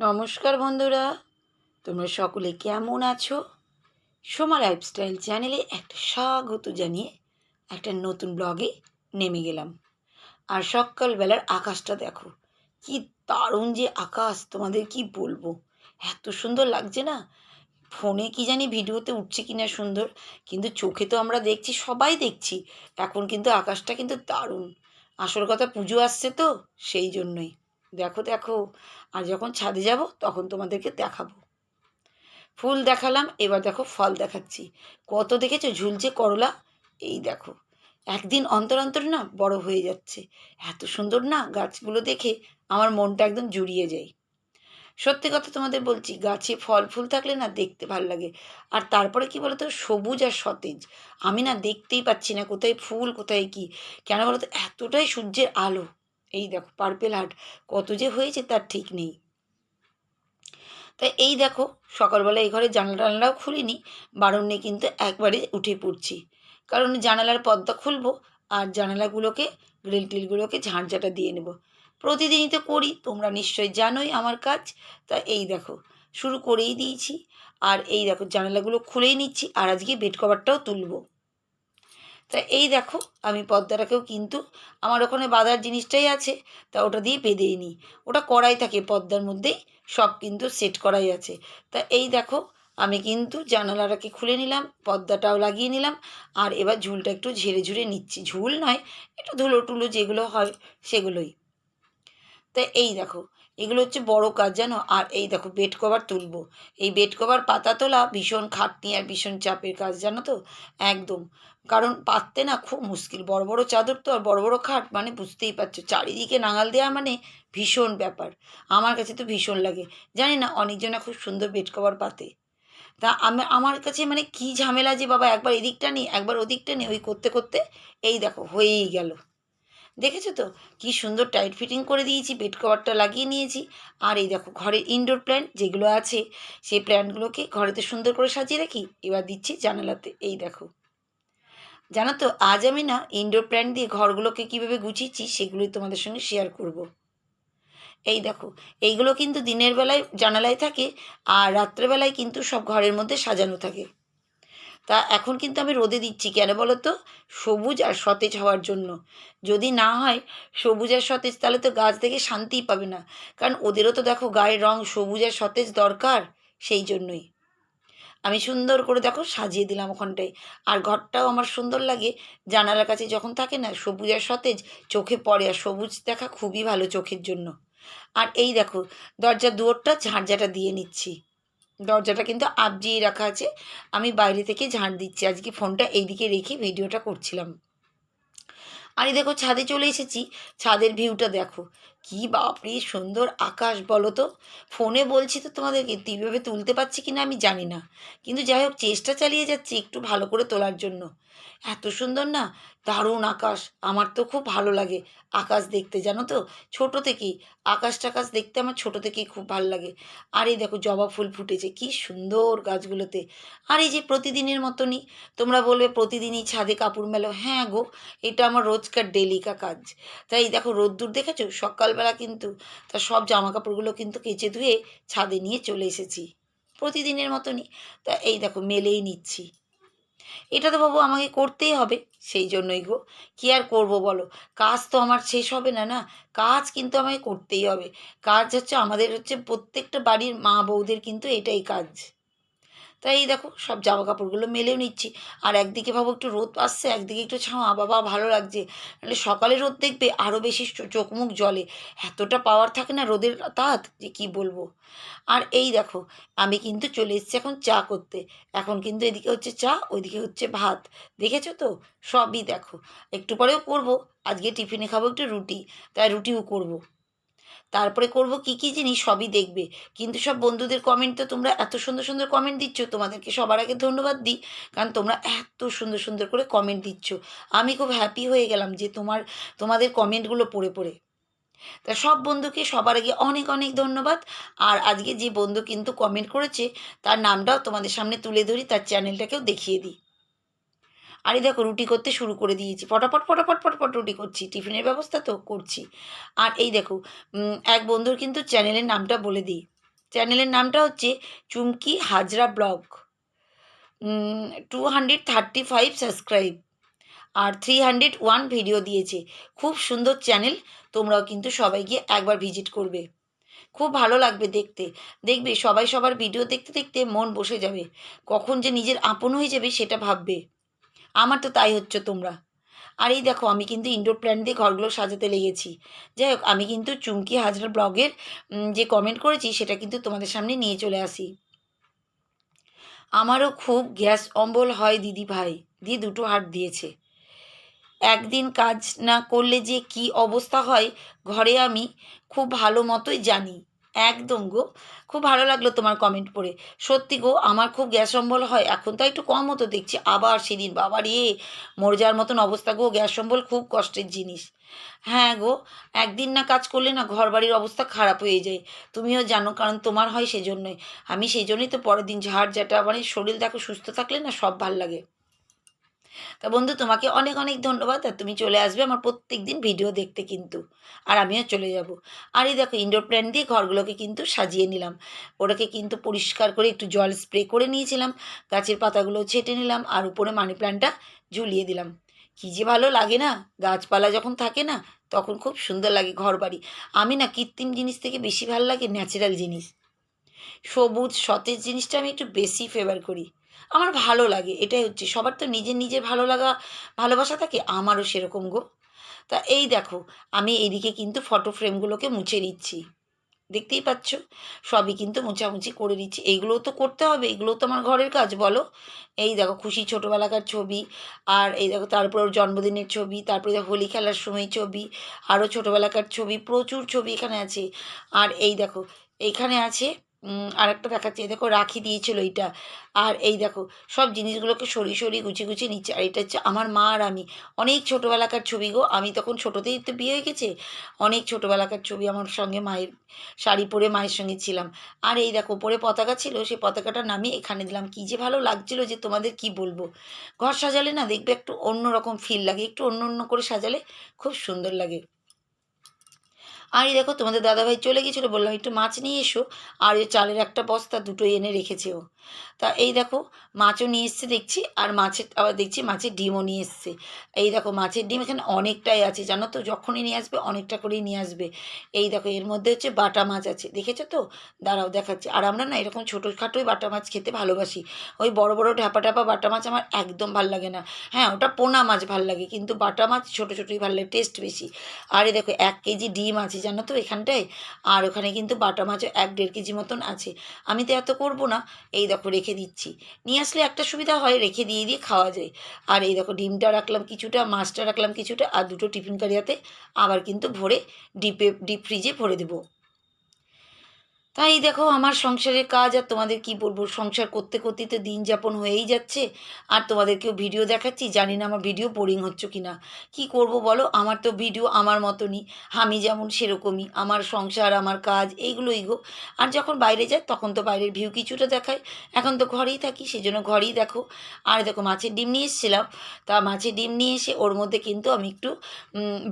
নমস্কার বন্ধুরা, তোমরা সকলে কেমন আছো? সোমা লাইফস্টাইল চ্যানেলে একটা স্বাগত জানিয়ে একটা নতুন ব্লগে নেমে গেলাম। আর সকালবেলার আকাশটা দেখো, কি দারুণ যে আকাশ, তোমাদের কি বলব? এত সুন্দর লাগছে না? ফোনে কি জানি ভিডিওতে উঠছে কি না সুন্দর, কিন্তু চোখে তো আমরা দেখছি, সবাই দেখছি। এখন কিন্তু আকাশটা কিন্তু দারুণ। আসল কথা পুজো আসছে তো, সেই জন্যই। দেখো দেখো। আর যখন ছাদে যাব, তখন তোমাদেরকে দেখাবো। ফুল দেখালাম, এবার দেখো ফল দেখাচ্ছি। কত দেখেছ? ঝুলছে করলা। এই দেখো, একদিন অন্তর অন্তর না বড় হয়ে যাচ্ছে। এত সুন্দর না গাছগুলো দেখে আমার মনটা একদম জুড়িয়ে যায়। সত্যি কথা তোমাদের বলছি, গাছে ফল ফুল থাকলে না দেখতে ভালো লাগে। আর তারপরে কি বলতো? সবুজ আর সতেজ। আমি না দেখতেই পাচ্ছি না কোথায় ফুল, কোথায় কি। কেন বলতো? এতটাই সূর্যের আলো। এই দেখো পার্পেল হার্ট কত যে হয়েছে তার ঠিক নেই। তাই এই দেখো সকালবেলা এই ঘরে জানলা টানলাও খুলিনি, বারণ কিন্তু একবারে উঠে পড়ছি। কারণ জানালার পর্দা খুলবো আর জানালাগুলোকে গ্রিল টিলগুলোকে ঝাঁটঝাঁটা দিয়ে নেব। প্রতিদিনই তো করি, তোমরা নিশ্চয়ই জানোই আমার কাজ। তা এই দেখো, শুরু করেই দিয়েছি। আর এই দেখো জানালাগুলো খুলেই নিচ্ছি আর আজকে বেড কভারটাও তুলবো। তা এই দেখো, আমি পদ্মাটাকেও কিন্তু আমার ওখানে বাঁধার জিনিসটাই আছে, তা ওটা দিয়ে বেঁধেই নিই। ওটা করাই থাকে পদ্মার মধ্যেই, সব কিন্তু সেট করাই আছে। তা এই দেখো, আমি কিন্তু জানালাটাকে খুলে নিলাম পর্দাটাও লাগিয়ে নিলাম, আর এবার ঝুলটা একটু ঝেড়ে ঝুড়ে নিচ্ছি। ঝুল নয়, একটু ধুলো টুলো যেগুলো হয় সেগুলোই। তা এই দেখো, এগুলো হচ্ছে বড় কাজ জানো? আর এই দেখো বেড কভার তুলবো। এই বেড কভার পাতা তোলা ভীষণ খাটনি আর ভীষণ চাপের কাজ, জানো তো? একদম। কারণ পাততে না খুব মুশকিল। বড় বড় চাদর তো আর বড় বড় খাট মানে বুঝতেই পারছ। চারিদিকে নাঙাল দেওয়া মানে ভীষণ ব্যাপার। আমার কাছে তো ভীষণ লাগে। জানি না, অনেকজনা খুব সুন্দর বেড কভার পাতে। তা আমি, আমার কাছে মানে কি ঝামেলা যে বাবা, একবার এদিকটা নিই একবার ওদিকটা নিই ওই করতে করতে এই দেখো, হয়েই গেল। দেখেছ তো? কি সুন্দর টাইট ফিটিং করে দিয়েছি বেড কভারটা লাগিয়ে নিয়েছি। আর এই দেখো, ঘরের ইনডোর প্ল্যান্ট যেগুলো আছে, সেই প্ল্যান্টগুলোকে ঘরেতে সুন্দর করে সাজিয়ে রাখি। এবার দিচ্ছি জানালাতে, এই দেখো। জানো তো, আজ আমি না ইনডোর প্ল্যান্ট দিয়ে ঘরগুলোকে কীভাবে গুছিয়েছি, সেগুলোই তোমাদের সঙ্গে শেয়ার করব। এই দেখো, এইগুলো কিন্তু দিনের বেলায় জানালায় থাকে, আর রাত্রেবেলায় কিন্তু সব ঘরের মধ্যে সাজানো থাকে। তা এখন কিন্তু আমি রোদে দিচ্ছি কেন বলো তো সবুজ আর সতেজ হওয়ার জন্য। যদি না হয় সবুজ আর সতেজ তাহলে তো গাছ থেকে শান্তিই পাবে না। কারণ ওদেরও তো দেখো গায়ের রং সবুজ আর সতেজ দরকার সেই জন্যই। আমি সুন্দর করে দেখো সাজিয়ে দিলাম ওখানটায়। আর ঘরটাও আমার সুন্দর লাগে। জানালার কাছে যখন থাকে না সবুজ আর সতেজ চোখে পড়ে আর সবুজ দেখা খুবই ভালো চোখের জন্য। আর এই দেখো দরজার দুয়ারটা ঝাঁঝাটা দিয়ে নিচ্ছি। দরজাটা কিন্তু আবজিয়ে রাখা আছে। আমি বাইরে থেকে ঝাঁট দিচ্ছি। আজকে ফোনটা এইদিকে রেখে ভিডিওটা করছিলাম। আর দেখো, ছাদে চলে এসেছি। ছাদের ভিউটা দেখো। কি বাপরে! সুন্দর আকাশ বলো তো। ফোনে বলছি তো তোমাদেরকে কীভাবে তুলতে পারছি কি না আমি জানি না। কিন্তু যাই হোক, চেষ্টা চালিয়ে যাচ্ছি একটু ভালো করে তোলার জন্য। এত সুন্দর না? দারুণ আকাশ। আমার তো খুব ভালো লাগে আকাশ দেখতে, জানো তো? ছোট থেকেই। আকাশ টাকাশ দেখতে আমার ছোট থেকেই খুব ভালো লাগে। আর এই দেখো জবা ফুল ফুটেছে, কি সুন্দর গাছগুলোতে। আর এই যে প্রতিদিনের মতনই, তোমরা বলবে প্রতিদিনই ছাদে কাপড় মেলো। হ্যাঁ গো, এটা আমার রোজকার ডেলিকা কাজ। তাই দেখো রোদ্দুর দেখেছ? সকালবেলা কিন্তু তা সব জামা কাপড়গুলো কিন্তু কেচে ধুয়ে ছাদে নিয়ে চলে এসেছি। প্রতিদিনের মতনই। তা এই দেখো, মেলেই নিচ্ছি। এটা তো বাবু আমাকে করতেই হবে, সেই জন্যই গো। কী আর করব বলো? কাজ তো আমার শেষ হবে না না? কাজ কিন্তু আমাকে করতেই হবে। কাজ হচ্ছে আমাদের হচ্ছে প্রত্যেকটা বাড়ির মা বউদের কিন্তু এটাই কাজ। তাই এই দেখো সব জামা কাপড়গুলো মেলেও নিচ্ছি। আর একদিকে ভাবো একটু রোদ আসছে, একদিকে একটু ছাওয়া, বাবা ভালো লাগছে। নাহলে সকালে রোদ দেখবে আরও বেশি চোখ মুখ জলে এতটা পাওয়ার থাকে না রোদের তাঁত, যে কি বলব? আর এই দেখো, আমি কিন্তু চলে এসেছি এখন চা করতে। এখন কিন্তু এদিকে হচ্ছে চা, ওইদিকে হচ্ছে ভাত। দেখেছ তো? সবই দেখো। একটু পরেও করব, আজকে টিফিনে খাব একটু রুটি, তাই রুটিও করব। তারপরে করব কি কি জিনিস সবই দেখবে। কিন্তু সব বন্ধুদের কমেন্ট তো তোমরা এত সুন্দর সুন্দর কমেন্ট দিচ্ছ, তোমাদেরকে সবার আগে ধন্যবাদ দিই। কারণ তোমরা এত সুন্দর সুন্দর করে কমেন্ট দিচ্ছ। আমি খুব হ্যাপি হয়ে গেলাম যে তোমার, তোমাদের কমেন্টগুলো পড়ে পড়ে। তা সব বন্ধুকে সবার আগে অনেক অনেক ধন্যবাদ। আর আজকে যে বন্ধু কিন্তু কমেন্ট করেছে, তার নামটাও তোমাদের সামনে তুলে ধরি, তার চ্যানেলটাকেও দেখিয়ে দিই। আর এই দেখো রুটি করতে শুরু করে দিয়েছি। ফটাফট ফটাফট ফটাফট রুটি করছি। টিফিনের ব্যবস্থা তো করছি। আর এই দেখো এক বন্ধুর কিন্তু চ্যানেলের নামটা বলে দিই। চ্যানেলের নামটা হচ্ছে Chumki Hazra blog. Two hundred thirty five subscribe আর থ্রি হান্ড্রেড ওয়ান ভিডিও দিয়েছে। খুব সুন্দর চ্যানেল, তোমরাও কিন্তু সবাই গিয়ে একবার ভিজিট করবে। খুব ভালো লাগবে দেখতে। দেখবে সবাই সবার ভিডিও দেখতে দেখতে মন বসে যাবে। কখন যে নিজের আপন হয়ে যাবে সেটা ভাববে। আমার তো তাই হচ্ছে তোমরা। আর এই দেখো, আমি কিন্তু ইনডোর প্ল্যান্ট দিয়ে ঘরগুলো সাজাতে লেগেছি। যাই হোক, আমি কিন্তু চুমকি হাজরা ব্লগের যে কমেন্ট করেছি, সেটা কিন্তু তোমাদের সামনে নিয়ে চলে আসি। আমারও খুব গ্যাস অম্বল হয় দিদি ভাই। দিয়ে দুটো হাট দিয়েছে। একদিন কাজ না করলে যে কি অবস্থা হয়, ঘরে আমি খুব ভালো মতোই জানি। একদম গো। খুব ভালো লাগল তোমার কমেন্ট পড়ে। সত্যি গো, আমার খুব গ্যাস অম্বল হয়। এখন তো একটু কম হতো দেখছি। আবার সেদিন বাবার ইয়ে মরে যাওয়ার মতন অবস্থা গো। গ্যাস অম্বল খুব কষ্টের জিনিস। হ্যাঁ গো, একদিন না কাজ করলে না ঘর বাড়ির অবস্থা খারাপ হয়ে যায়। তুমিও জানো, কারণ তোমার হয় সেজন্যই। আমি সেই জন্যই তো পরের দিন ঝাড় ঝাঁটা মানে শরীর দেখো সুস্থ থাকলে না সব ভালো লাগে। তা বন্ধু, তোমাকে অনেক অনেক ধন্যবাদ। আর তুমি চলে আসবে আমার প্রত্যেক দিন ভিডিও দেখতে কিন্তু। আর আমিও চলে যাব। আর এই দেখো ইনডোর প্ল্যান্ট দিয়ে ঘরগুলোকে কিন্তু সাজিয়ে নিলাম। ওটাকে কিন্তু পরিষ্কার করে একটু জল স্প্রে করে নিয়েছিলাম। গাছের পাতাগুলো ছেটে নিলাম আর উপরে মানি প্ল্যান্টটা ঝুলিয়ে দিলাম। কী যে ভালো লাগে না? গাছপালা যখন থাকে না, তখন খুব সুন্দর লাগে ঘর বাড়ি আমি না কৃত্রিম জিনিস থেকে বেশি ভালো লাগে ন্যাচারাল জিনিস। সবুজ, সতেজ জিনিসটা আমি একটু বেশি ফেভার করি। আমার ভালো লাগে, এটাই হচ্ছে। সবার তো নিজের নিজের ভালো লাগা, ভালোবাসা থাকে, আমারও সেরকম গো। তা এই দেখো, আমি এইদিকে কিন্তু ফটো ফ্রেমগুলোকে মুছে দিচ্ছি দেখতেই পাচ্ছ? সবই কিন্তু মোছামুছি করে দিচ্ছি এইগুলোও তো করতে হবে, এগুলোও তো আমার ঘরের কাজ, বলো। এই দেখো, খুশি ছোটোবেলাকার ছবি, আর এই দেখো, তারপর জন্মদিনের ছবি, তারপরে হোলি খেলার সময় ছবি, আরও ছোটোবেলাকার ছবি, প্রচুর ছবি এখানে আছে। আর এই দেখো এইখানে আছে আর একটা দেখাচ্ছে। দেখো, রাখি দিয়েছিল এইটা। আর এই দেখো, সব জিনিসগুলোকে সরিয়ে সরি গুছিয়ে গুছিয়ে নিচ্ছে। আর এটা হচ্ছে আমার মা আর আমি। অনেক ছোটোবেলাকার ছবি গো। আমি তখন ছোটোতেই তো বিয়ে হয়ে গেছে। অনেক ছোটোবেলাকার ছবি আমার সঙ্গে মায়ের শাড়ি পরে মায়ের সঙ্গে ছিলাম। আর এই দেখো পরে পতাকা ছিল, সেই পতাকাটা নামিয়ে এখানে দিলাম। কী যে ভালো লাগছিল যে তোমাদের কি বলব। ঘর সাজালে না দেখবে একটু অন্য রকম ফিল লাগে। একটু অন্য অন্য করে সাজালে খুব সুন্দর লাগে। আর এই দেখো তোমাদের দাদাভাই চলে গেছিল বললাম একটু মাছ নিয়ে এসো। আর ওই চালের একটা বস্তা দুটো এনে রেখেছে ও। তা এই দেখো, মাছও নিয়ে এসছে দেখছি, আর মাছের, আবার দেখছি মাছের ডিমও নিয়ে এসছে। এই দেখো, মাছের ডিম এখানে অনেকটাই আছে, জানো তো? যখনই নিয়ে আসবে, অনেকটা করেই নিয়ে আসবে। এই দেখো, এর মধ্যে হচ্ছে বাটা মাছ আছে, দেখেছ তো? দাঁড়াও, দেখাচ্ছি। আর আমরা না এরকম ছোটোখাটোই বাটা মাছ খেতে ভালোবাসি। ওই বড় বড়, ঢাপা ঢাপা বাটা মাছ আমার একদম ভালো লাগে না। হ্যাঁ ওটা পোনা মাছ ভালো লাগে, কিন্তু বাটা মাছ ছোটো, ছোটোই ভালো লাগে টেস্ট বেশি। আর এই দেখো, এক কেজি ডিম আছে, জানো তো, এখানটায়? আর ওখানে কিন্তু বাটা মাছও এক দেড় কেজি মতন আছে। আমি তো এত করব না। এই দেখো রেখে দিচ্ছি। নিয়ে আসলে একটা সুবিধা হয়, রেখে দিয়ে দিয়ে খাওয়া যায়। আর এই দেখো ডিমটা রাখলাম কিছুটা, মাছটা রাখলাম কিছুটা, আর দুটো টিফিন কারিয়াতে আবার কিন্তু ভরে ডিপে, ডিপ ফ্রিজে ভরে দেবো। তাই দেখো আমার সংসারের কাজ আর তোমাদের কি বলব? সংসার করতে করতেই তো দিন যাপন হয়েই যাচ্ছে। আর তোমাদেরকেও ভিডিও দেখাচ্ছি, জানি না আমার ভিডিও বোরিং হচ্ছে কি না কী করব বলো? আমার তো ভিডিও আমার মতনই। আমি যেমন সেরকমই। আমার সংসার, আমার কাজ, এইগুলোই গো। আর যখন বাইরে যায় তখন তো বাইরের ভিউ কিছুটা দেখায় এখন তো ঘরেই থাকি, সেজন্য ঘরেই দেখো। আর দেখো, মাছের ডিম নিয়ে এসেছিলাম। তা মাছের ডিম নিয়ে এসে ওর মধ্যে কিন্তু আমি একটু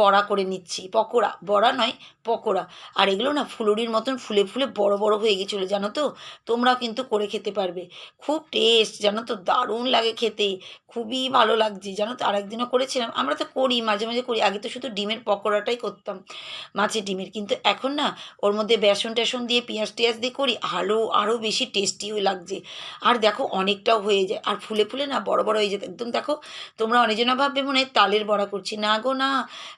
বড়া করে নিচ্ছি। পকোড়া। বড়া নয়, পকোড়া। আর এগুলো না ফুলুরির মতন ফুলে ফুলে বড় বড় হয়ে গেছিল, জানো তো? তোমরাও কিন্তু করে খেতে পারবে। খুব টেস্ট জানো তো? দারুণ লাগে খেতে। খুবই ভালো লাগছে, জানো তো? আরেকদিনও করেছিলাম। আমরা তো করি, মাঝে মাঝে করি। আগে তো শুধু ডিমের পকোড়াটাই করতাম, মাছের ডিমের। কিন্তু এখন না, ওর মধ্যে বেসন টেসন দিয়ে, পেঁয়াজ টেয়াজ দিয়ে করি আরও আরও বেশি টেস্টি লাগছে। আর দেখো, অনেকটাও হয়ে যায়। আর ফুলে ফুলে না, বড় বড় হয়ে যায় একদম দেখো, তোমরা অনেকজনা ভাববে মনে হয় তালের বড়া করছি। না গো, না,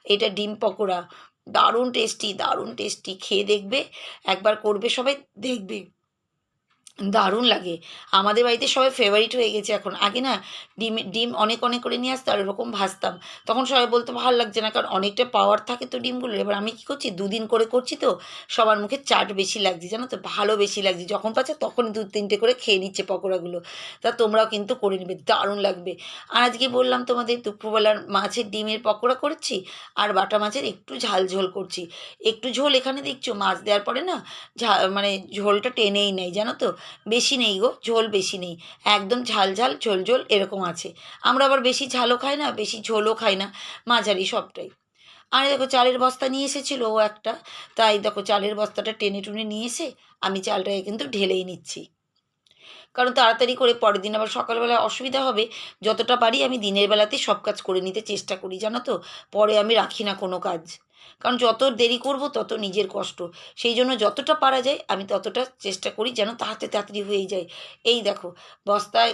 এটা ডিম পকোড়া। দারুণ টেস্টি দারুণ টেস্টি খেয়ে দেখবে একবার করবে সবাই দেখবে। দারুণ লাগে। আমাদের বাড়িতে সবাই ফেভারিট হয়ে গেছে এখন। আগে না ডিম ডিম অনেক অনেক করে নিয়ে আসতো আর ওরকম ভাজতাম। তখন সবাই বলতো, ভালো লাগছে না। কারণ অনেকটা পাওয়ার থাকে তো ডিমগুলো এবার আমি কী করছি? দুদিন করে করছি তো সবার মুখে চাট বেশি লাগছে। জানো তো? ভালো বেশি লাগছে। যখন পাচ্ছে তখনই দু তিনটে করে খেয়ে নিচ্ছে পকোড়াগুলো। তা তোমরাও কিন্তু করে নেবে। দারুণ লাগবে। আর আজকে বললাম তোমাদের, দুপুরবেলার মাছের ডিমের পকোড়া করছি আর বাটা মাছের একটু ঝাল ঝোল করছি। একটু ঝোল এখানে দেখছ? মাছ দেওয়ার পরে না ঝা মানে ঝোলটা টেনেই নেই জানো তো? বেশি নেই গো, ঝোল বেশি নেই। একদম ঝাল ঝাল, ঝোল ঝোল এরকম আছে। আমরা আবার বেশি ঝালও খাই না, বেশি ঝোলও খাই না, মাঝারি সবটাই। আর দেখো চালের বস্তা নিয়ে এসেছিল ও একটা, তাই দেখো চালের বস্তাটা টেনে টুনে নিয়ে এসে আমি চালটাকে কিন্তু ঢেলেই নিচ্ছি। কারণ তাড়াতাড়ি করে পরের দিন আবার সকালবেলায় অসুবিধা হবে, যতটা পারি আমি দিনের বেলাতেই সব কাজ করে নিতে চেষ্টা করি, জানো তো? পরে আমি রাখি না কোনো কাজ। কারণ যত দেরি করব, তত নিজের কষ্ট। সেই জন্য যতটা পারা যায়, আমি ততটা চেষ্টা করি যেন তাড়াতাড়ি তাড়াতাড়ি হয়ে যায়। এই দেখো, বস্তায়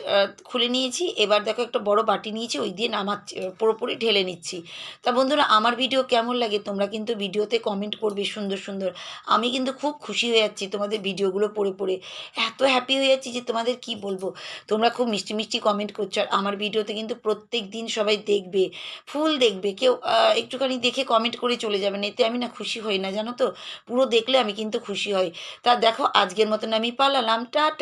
খুলে নিয়েছি, এবার দেখো একটা বড় বাটি নিয়েছি, ওই দিয়ে নামাচ্ছি পুরোপুরি ঢেলে নিচ্ছি। তা বন্ধুরা, আমার ভিডিও কেমন লাগে? তোমরা কিন্তু ভিডিওতে কমেন্ট করবে সুন্দর সুন্দর। আমি কিন্তু খুব খুশি হয়ে যাচ্ছি তোমাদের ভিডিওগুলো পড়ে পড়ে। এত হ্যাপি হয়ে যাচ্ছি যে তোমাদের কি বলব? তোমরা খুব মিষ্টি মিষ্টি কমেন্ট করছ। আর আমার ভিডিওতে কিন্তু প্রত্যেক দিন সবাই দেখবে, ফুল দেখবে। কেউ একটুখানি দেখে কমেন্ট করে চলে যাবে না এতে আমি না খুশি হই না, জানো তো? পুরো দেখলে আমি কিন্তু খুশি হই। তা দেখো, আজকের মতন আমি পালালাম, টাটা!